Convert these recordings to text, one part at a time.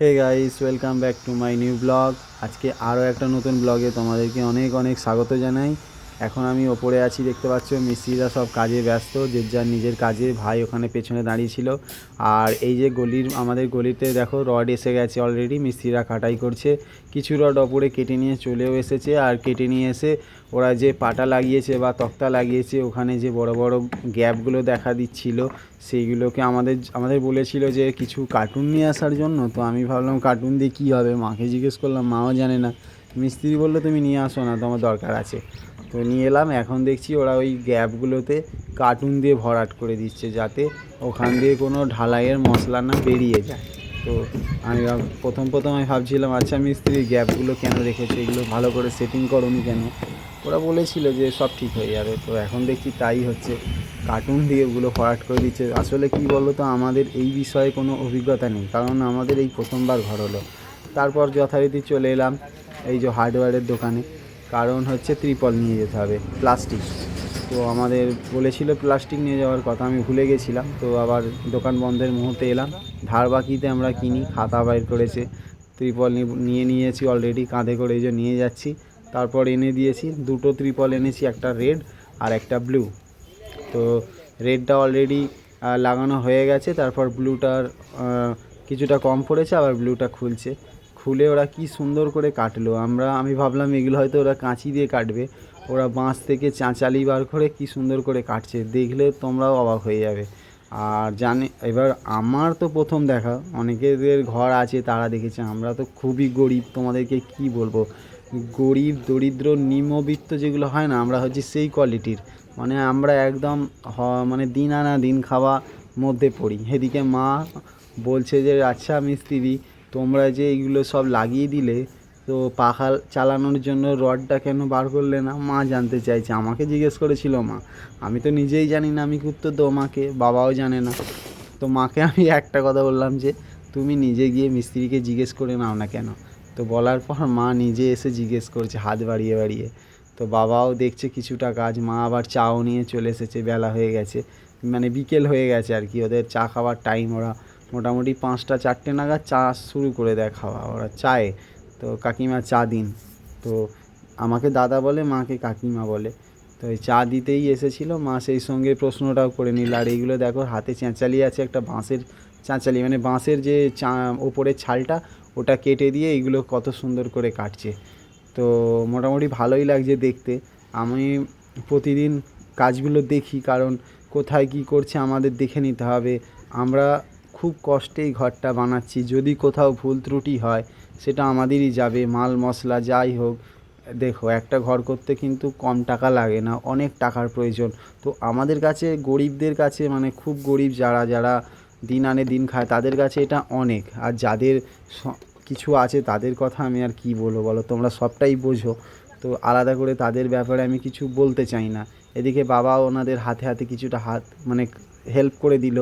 Hey guys welcome back to my new blog আজকে আরও একটা নতুন ব্লগে তোমাদেরকে অনেক অনেক স্বাগত জানাই। এখন আমি ওপরে আছি, দেখতে পাচ্ছ, মিস্ত্রিরা সব কাজে ব্যস্ত, যে যার নিজের কাজে, ভাই ওখানে পেছনে দাঁড়িয়ে ছিল। আর এই যে গলির, আমাদের গলিতে দেখো, রড এসে গেছে অলরেডি মিস্ত্রিরা কাটাই করছে। কিছু রড ওপরে কেটে নিয়ে চলেও এসেছে, আর কেটে নিয়ে এসে ওরা যে পাটা লাগিয়েছে বা তক্তা লাগিয়েছে, ওখানে যে বড় বড় গ্যাপগুলো দেখা দিচ্ছিল, সেইগুলোকে আমাদের আমাদের বলেছিল যে কিছু কার্টুন নিয়ে আসার জন্য। তো আমি ভাবলাম কার্টুন দিয়ে কী হবে? মাকে জিজ্ঞেস করলাম, মাও জানে না। মিস্ত্রি বলল, তুমি নিয়ে আসো না, তোমার দরকার আছে। তো নিয়ে এলাম। এখন দেখছি ওরা ওই গ্যাপগুলোতে কার্টুন দিয়ে ভরাট করে দিচ্ছে যাতে ওখান দিয়ে কোনো ঢালাইয়ের মশলা না বেরিয়ে যায়। তো আমি প্রথম প্রথম আমি ভাবছিলাম আচ্ছা মিস্ত্রি গ্যাপগুলো কেন রেখেছে? এগুলো ভালো করে সেটিং করনি কেন? ওরা বলেছিল যে, সব ঠিক হয়ে যাবে। তো এখন দেখছি তাই হচ্ছে। কার্টুন দিয়ে ওগুলো ভরাট করে দিচ্ছে। আসলে কি বলো তো আমাদের এই বিষয়ে কোনো অভিজ্ঞতা নেই, কারণ আমাদের এই প্রথমবার ঘর হলো। তারপর যথারীতি চলে এলাম এই যে হার্ডওয়্যারের দোকানে। কারণ হচ্ছে ত্রিপল নিয়ে যেতে হবে, প্লাস্টিক। তো আমাদের বলেছিল প্লাস্টিক নিয়ে যাওয়ার কথা, আমি ভুলে গেছিলাম। তো আবার দোকান বন্ধের মুহূর্তে এলাম। ধার বাকিতে আমরা কিনি, খাতা বাইর করেছে। ত্রিপল নিয়ে নিয়েছি অলরেডি কাঁধে করে এই যে নিয়ে যাচ্ছি। তারপর এনে দিয়েছি, দুটো ত্রিপল এনেছি, একটা রেড আর একটা ব্লু। তো রেডটা অলরেডি লাগানো হয়ে গেছে, তারপর ব্লুটার কিছুটা কম পড়েছে, আবার ব্লুটা খুলছে। খুলে ওরা কি সুন্দর করে কাটলো। আমরা, আমি ভাবলাম এগুলো হয়তো ওরা কাঁচি দিয়ে কাটবে। ওরা বাঁশ থেকে চাঁচালি বার করে কি সুন্দর করে কাটছে। দেখলে তোমরাও অবাক হয়ে যাবে। আর জানি, এবার আমার তো প্রথম দেখা। অনেকেদের ঘর আছে, তারা দেখেছে। আমরা তো খুবই গরিব, তোমাদেরকে কি বলব? গরিব, দরিদ্র, নিম্নবিত্ত যেগুলো হয় না, আমরা হচ্ছে সেই কোয়ালিটির মানে আমরা একদম মানে দিন আনা দিন খাওয়া মধ্যে পড়ি। এদিকে মা বলছে যে আচ্ছা মিস্ত্রি তোমরা যে এইগুলো সব লাগিয়ে দিলে, তো পাখা চালানোর জন্য রডটা কেন বার করলে না? মা জানতে চাইছে, আমাকে জিজ্ঞেস করেছিল মা। আমি তো নিজেই জানি না, আমি উত্তর দেবো মাকে, বাবাও জানে না। তো মাকে আমি একটা কথা বললাম যে, তুমি নিজে গিয়ে মিস্ত্রিকে জিজ্ঞেস করে নাও না কেন? তো বলার পর মা নিজে এসে জিজ্ঞেস করছে, হাত বাড়িয়ে বাড়িয়ে। তো বাবাও দেখছে কিছুটা কাজ, মা আবার চাও নিয়ে চলে এসেছে, বেলা হয়ে গেছে। মানে বিকেল হয়ে গেছে আর কি, ওদের চা খাওয়ার টাইম ওরা মোটামুটি পাঁচটা, চারটে নাগাদ চা শুরু করে দেয় খাওয়া, ওরা চায়। তো কাকিমা চা দিন। তো আমাকে দাদা বলে, মাকে কাকিমা বলে। তো এই চা দিতেই এসেছিল, মা সেই সঙ্গে প্রশ্নটাও করে নিল। আর এইগুলো দেখো, হাতে চেঁচালি আছে, একটা বাঁশের চাঁচালি মানে বাঁশের যে চা, ওপরের ছালটা, ওটা কেটে দিয়ে এইগুলো কত সুন্দর করে কাটছে। তো মোটামুটি ভালোই লাগছে দেখতে। আমি প্রতিদিন কাজগুলো দেখি, কারণ কোথায় কি করছে আমাদের দেখে নিতে হবে। আমরা খুব কষ্টেই ঘরটা বানাচ্ছি। যদি কোথাও ভুল ত্রুটি হয়, সেটা আমাদেরই যাবে। মাল, মশলা, যাই হোক, দেখো, একটা ঘর করতে কিন্তু কম টাকা লাগে না, অনেক টাকার প্রয়োজন। তো আমাদের কাছে, গরিবদের কাছে মানে খুব গরিব যারা যারা দিন আনে দিন খায়, তাদের কাছে এটা অনেক। আর যাদের কিছু আছে, তাদের কথা আমি আর কি বলব বলো? তোমরা সবটাই বোঝো। তো আলাদা করে তাদের ব্যাপারে আমি কিছু বলতে চাই না। এদিকে বাবা ওনাদের হাতে হাতে কিছুটা হাত মানে হেল্প করে দিল।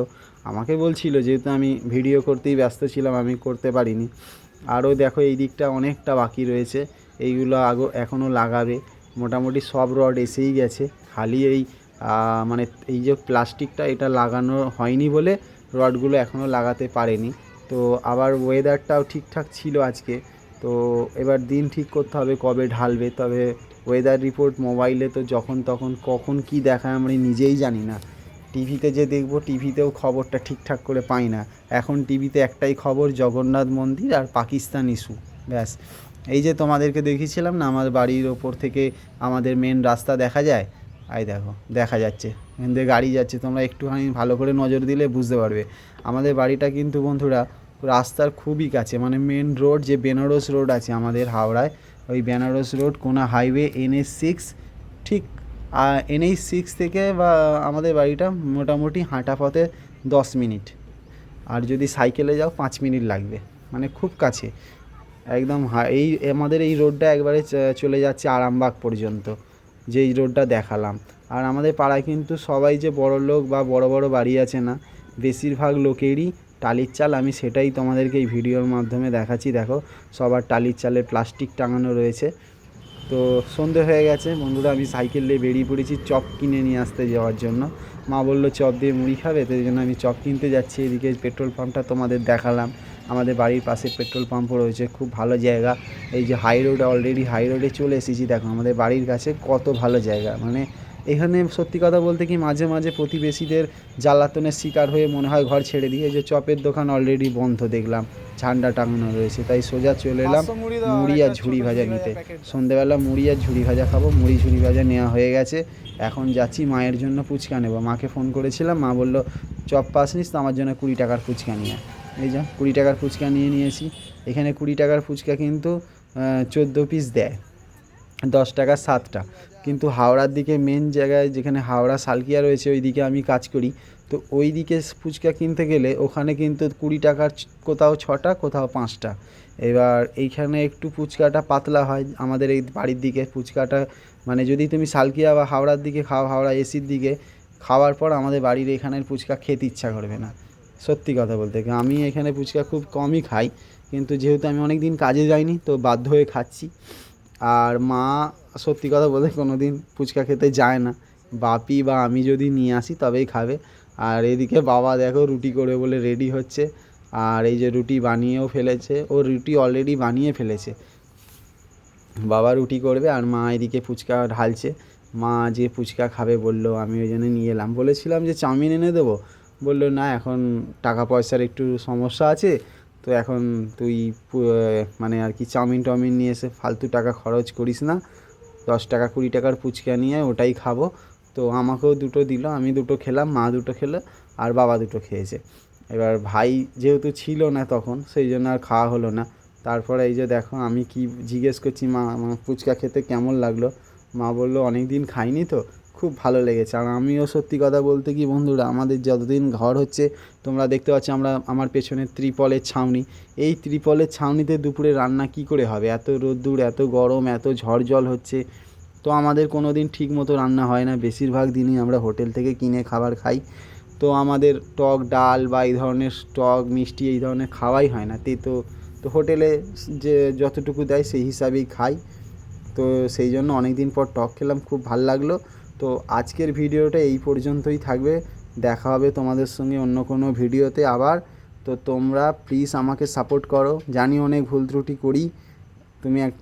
আমাকে বলছিল যেহেতু আমি ভিডিও করতেই ব্যস্ত ছিলাম, আমি করতে পারিনি। আরও দেখো এই দিকটা অনেকটা বাকি রয়েছে। এইগুলো আগো এখনও লাগাবে। মোটামুটি সব রড এসেই গেছে। খালি এই মানে এই যে প্লাস্টিকটা এটা লাগানো হয়নি বলে রডগুলো এখনও লাগাতে পারেনি। তো আবার ওয়েদারটাও ঠিকঠাক ছিল আজকে। তো এবার দিন ঠিক করতে হবে কবে ঢালবে। তবে ওয়েদার রিপোর্ট মোবাইলে তো যখন তখন কখন কি দেখায় আমরা নিজেই জানি না। টিভিতে যে দেখব, টিভিতেও খবরটা ঠিকঠাক করে পাই না। এখন টিভিতে একটাই খবর, জগন্নাথ মন্দির আর পাকিস্তান ইস্যু। ব্যাস। এই যে তোমাদেরকে দেখিয়েছিলাম না, আমার বাড়ির ওপর থেকে আমাদের মেন রাস্তা দেখা যায়? আই দেখো, দেখা যাচ্ছে। এখান গাড়ি যাচ্ছে, তোমরা একটুখানি ভালো করে নজর দিলে বুঝতে পারবে। আমাদের বাড়িটা কিন্তু বন্ধুরা, রাস্তার খুবই কাছে। মানে মেন রোড যে বেনারস রোড আছে আমাদের হাওড়ায়, ওই Benaras road Kona highway NS six ঠিক এনএইচ সিক্স থেকে বা আমাদের বাড়িটা মোটামুটি হাঁটা পথে দশ মিনিট। আর যদি সাইকেলে যাও, পাঁচ মিনিট লাগবে। মানে খুব কাছে। একদম এই আমাদের এই রোডটা একবারে চলে যাচ্ছে আরামবাগ পর্যন্ত। যেই রোডটা দেখালাম। আর আমাদের পাড়ায় কিন্তু সবাই যে বড় লোক বা বড় বড় বাড়ি আছে না, বেশিরভাগ লোকেরই টালির চাল। আমি সেটাই তোমাদেরকে এই ভিডিওর মাধ্যমে দেখাচ্ছি। দেখো, সবার টালির চালের প্লাস্টিক টাঙানো রয়েছে। তো সন্ধে হয়ে গেছে, বন্ধুরা আমি সাইকেল নিয়ে বেরিয়ে পড়েছি, চপ কিনে নিয়ে আসতে যাওয়ার জন্য। মা বলল, চপ দিয়ে মুড়ি খাবে? তো জন্য আমি চপ কিনতে যাচ্ছি, এদিকে পেট্রোল পাম্পটা তোমাদের দেখালাম। আমাদের বাড়ির পাশে পেট্রোল পাম্পও রয়েছে, খুব ভালো জায়গা। এই যে হাই রোড অলরেডি হাই রোডে চলে এসেছি। দেখো, আমাদের বাড়ির কাছে কত ভালো জায়গা মানে এখানে সত্যি কথা বলতে কি মাঝে মাঝে প্রতিবেশীদের জ্বালাতনের শিকার হয়ে মনে হয় ঘর ছেড়ে দিয়ে যে চপের দোকান অলরেডি বন্ধ দেখলাম ঝান্ডা টাঙানো রয়েছে তাই সোজা চলে এলাম মুড়ি আর ঝুড়ি ভাজা নিতে। সন্ধেবেলা মুড়ি আর ঝুড়ি ভাজা খাব মুড়ি ঝুড়ি ভাজা নেওয়া হয়ে গেছে। এখন যাচ্ছি মায়ের জন্য ফুচকা নেব। মাকে ফোন করেছিলাম মা বলল চপ পাস নিস তো আমার জন্য কুড়ি টাকার ফুচকা নিয়ে এই যা কুড়ি টাকার ফুচকা নিয়ে নিয়েছি। এখানে কুড়ি টাকার ফুচকা কিন্তু চোদ্দ পিস দেয় দশ টাকা সাতটা। কিন্তু হাওড়ার দিকে মেন জায়গায় যেখানে হাওড়া সালকিয়া রয়েছে ওই দিকে আমি কাজ করি। তো ওই দিকে ফুচকা কিনতে গেলে ওখানে কিন্তু কুড়ি টাকার কোথাও ছটা, কোথাও পাঁচটা। এবার এইখানে একটু ফুচকাটা পাতলা হয় আমাদের এই বাড়ির দিকে। ফুচকাটা মানে যদি তুমি সালকিয়া বা হাওড়ার দিকে খাও, হাওড়া এসির দিকে, খাওয়ার পর আমাদের বাড়ির এখানের ফুচকা খেতে ইচ্ছা করবে না। সত্যি কথা বলতে, আমি এখানে ফুচকা খুব কমই খাই। কিন্তু যেহেতু আমি অনেক দিন কাজে যাইনি, তো বাধ্য হয়ে খাচ্ছি। আর মা সত্যি কথা বলতে কোনো দিন ফুচকা খেতে যায় না। বাপি বা আমি যদি নিয়ে আসি তবেই খাবে। আর এদিকে বাবা দেখো রুটি করে বলে রেডি হচ্ছে। আর এই যে রুটি বানিয়েও ফেলেছে। ও রুটি অলরেডি বানিয়ে ফেলেছে। বাবা রুটি করবে আর মা এদিকে ফুচকা ঢালছে। মা যে ফুচকা খাবে বলল, আমি ওই জন্য নিয়ে এলাম। বলেছিলাম যে, চাউমিন এনে দেবো? বলল, না, এখন টাকা পয়সার একটু সমস্যা আছে। তো এখন তুই মানে আর কি চাউমিন টাউমিন নিয়ে এসে ফালতু টাকা খরচ করিস না। দশ টাকা কুড়ি টাকার ফুচকা নিয়ে ওটাই খাব। তো আমাকেও দুটো দিল, আমি দুটো খেলাম, মা দুটো খেলো, আর বাবা দুটো খেয়েছে। এবার ভাই যেহেতু ছিল না তখন, সেই জন্য আর খাওয়া হলো না। তারপরে এই যে দেখো, আমি কি জিজ্ঞেস করছি, মা আমার ফুচকা খেতে কেমন লাগল? মা বলল অনেক দিন খাইনি তো। খুব ভালো লেগেছে। আর আমিও সত্যি কথা বলতে কি বন্ধুরা, আমাদের যতদিন ঘর হচ্ছে, তোমরা দেখতে পাচ্ছ আমরা, আমার পেছনে ত্রিপলের ছাউনি। এই ত্রিপলের ছাউনিতে দুপুরে রান্না কি করে হবে? এত রোদ্দুর, এত গরম, এত ঝড় জল হচ্ছে। তো আমাদের কোনো দিন ঠিক মতো রান্না হয় না। বেশিরভাগ দিনই আমরা হোটেল থেকে কিনে খাবার খাই। তো আমাদের টক ডাল বা এই ধরনের টক, মিষ্টি, এই ধরনের খাওয়াই হয় না। তেতো, তো হোটেলে যে যতটুকু দেয় সেই হিসাবেই খাই। তো সেই জন্য অনেক দিন পর টক খেলাম, খুব ভালো লাগল। তো আজকের ভিডিওটা এই পর্যন্তই থাকবে। দেখা হবে তোমাদের সঙ্গে অন্য কোনো ভিডিওতে আবার। তো তোমরা প্লিজ আমাকে সাপোর্ট করো। জানি অনেক ভুল ত্রুটি করি। তুমি এক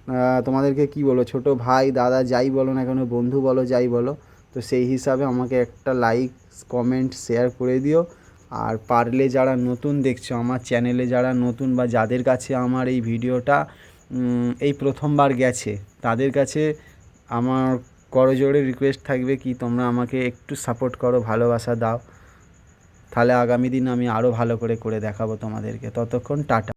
তোমাদেরকে কি বলো? ছোট ভাই, দাদা, যাই বলো না কেন, বন্ধু বলো, যাই বলো। তো সেই হিসাবে আমাকে একটা লাইক কমেন্ট শেয়ার করে দিও। আর পারলে যারা নতুন দেখছ আমার চ্যানেলে যারা নতুন বা যাদের কাছে আমার এই ভিডিওটা এই প্রথমবার গেছে, তাদের কাছে আমার করজোড়ে রিকোয়েস্ট থাকবে কি তোমরা আমাকে একটু সাপোর্ট করো, ভালোবাসা দাও। তাহলে আগামী দিন আমি আরও ভালো করে করে দেখাবো তোমাদেরকে। ততক্ষণ টাটা।